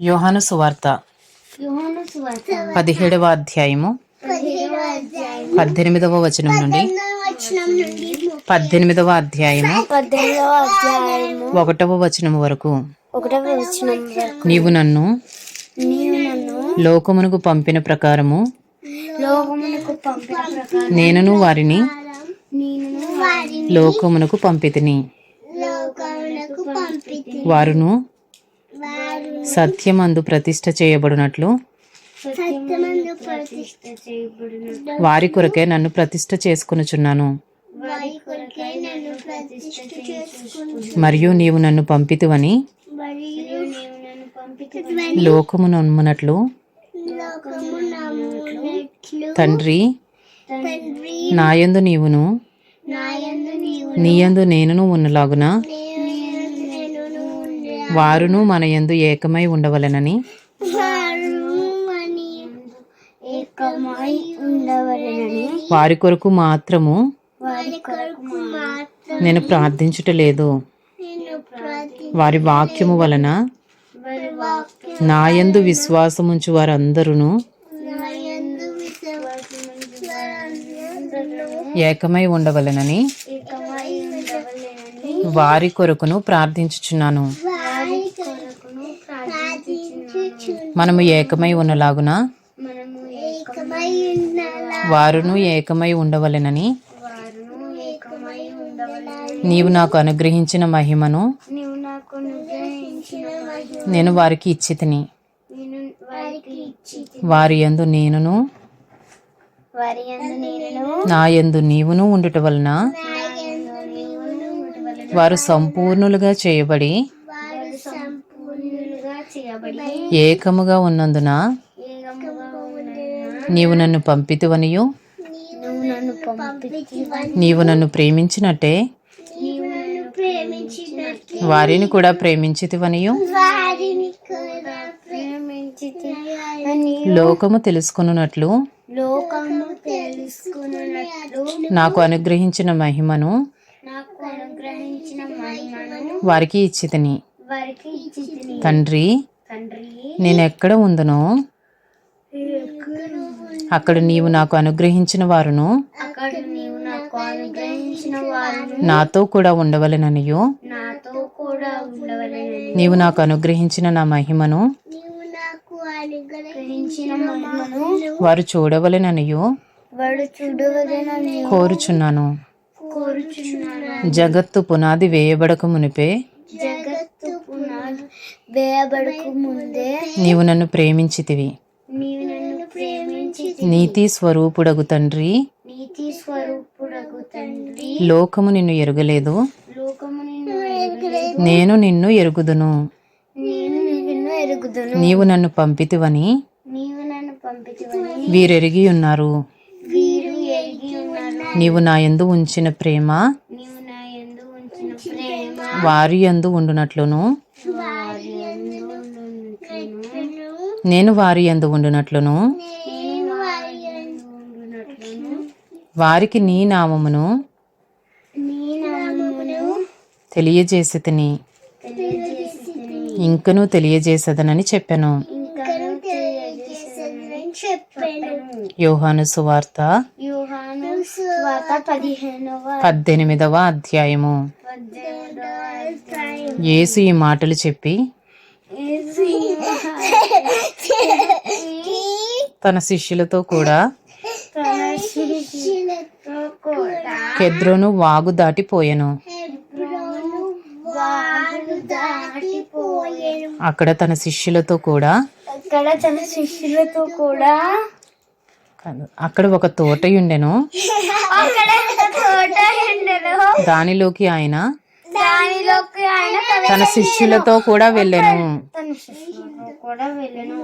యోహాను సువార్త పదిహేడవ అధ్యాయము పద్దెనిమిదవ వచనం నుండి పద్దెనిమిదవ అధ్యాయము ఒకటవ వచనం వరకు నీవు నన్ను లోకమునకు పంపిన ప్రకారము నేనును వారిని నేను వారిని లోకమునకు పంపితిని. వారును వారు సత్యమందు ప్రతిష్ఠ చేయబడినట్లు వారి కొరకే నన్ను ప్రతిష్ఠ చేసుకొనుచున్నాను. వారి కొరకే నన్ను ప్రతిష్ఠ చేసుకుని మరియు నీవు నన్ను పంపితువని మరియు నీవు నన్ను పంపితే లోకము నమ్మునట్లు తండ్రి తండ్రి నాయందు నీవును నాయందు నేనును ఉన్నలాగున నేను వారును మన యందు ఏకమై ఉండవలెనని. వారి కొరకు మాత్రము నేను ప్రార్థించుట లేదు వారి వాక్యము వలన నాయందు విశ్వాసముంచు వారందరూ ఏకమై ఏకమై ఉండవలెనని వారి కొరకును ప్రార్థించుచున్నాను వారి కొరకును ప్రార్థించుచు మనము ఏకమై ఉన్నలాగున? ఏకమై వారును ఏకమై ఉండవలెనని? నీవు నాకు అనుగ్రహించిన మహిమను? నేను వారికి ఇచ్చితిని. వారి యందు నేనును? నేను నా యందు నీవును ఉండుట వలన? వారు సంపూర్ణులుగా చేయబడి ఏకముగా ఉన్నందున నీవు నన్ను పంపితువనియు? నీవు నన్ను ప్రేమించినట్టే? వారిని కూడా ప్రేమించితివనియు? లోకము తెలుసుకున్నట్లు నాకు అనుగ్రహించిన మహిమను వారికి ఇచ్చితిని. తండ్రి తండ్రి నేనెక్కడ ఉందునో? అక్కడ నీవు నాకు అనుగ్రహించిన వారును. నాతో కూడా ఉండవలెననియు. నీవు నాకు అనుగ్రహించిన నా మహిమను. వారు చూడవలెననియు. కోరుచున్నాను. జగత్తు పునాది వేయబడక మునిపే. వేయబడకు ముందే నీవు నన్ను ప్రేమించితివి. నీవు నన్ను ప్రేమించి నీతి స్వరూపుడగు తండ్రి. నీతి స్వరూపుడగు తండ్రి. లోకము నిన్ను ఎరుగలేదు. లోకము నిన్ను ఎరగలేదు. నేను నిన్ను ఎరుగుదును. నేను నిన్ను ఎరుగుదును. నీవు నన్ను పంపితివని నీవు నన్ను పంపితివని. వీరెరిగి ఉన్నారు. వీరు ఎరిగి ఉన్నారు. నీవు నా యందు ఉంచిన ప్రేమ నీవు నా యందు ఉంచిన ప్రేమ. వారి యందు ఉండునట్లును వారి యందు ఉండునట్లును నేను వారి యందు ఉండునట్లును. వారికి నీ నామమును తెలియజేసి తిని. ఇంకను తెలియజేసదనని చెప్పాను. యోహాను సువార్త పద్దెనిమిదవ అధ్యాయము. యేసు ఈ మాటలు చెప్పి తన శిష్యులతో కూడా కెద్రోను వాగు దాటిపోయెను. అక్కడ తన శిష్యులతో కూడా అక్కడ తన శిష్యులతో కూడా కాదు, అక్కడ ఒక తోట ఎండలో దానిలోకి ఆయన దానిలోకి ఆయన తన శిష్యులతో కూడా వెళ్ళెను. తన శిష్యులతో కూడా వెళ్ళను.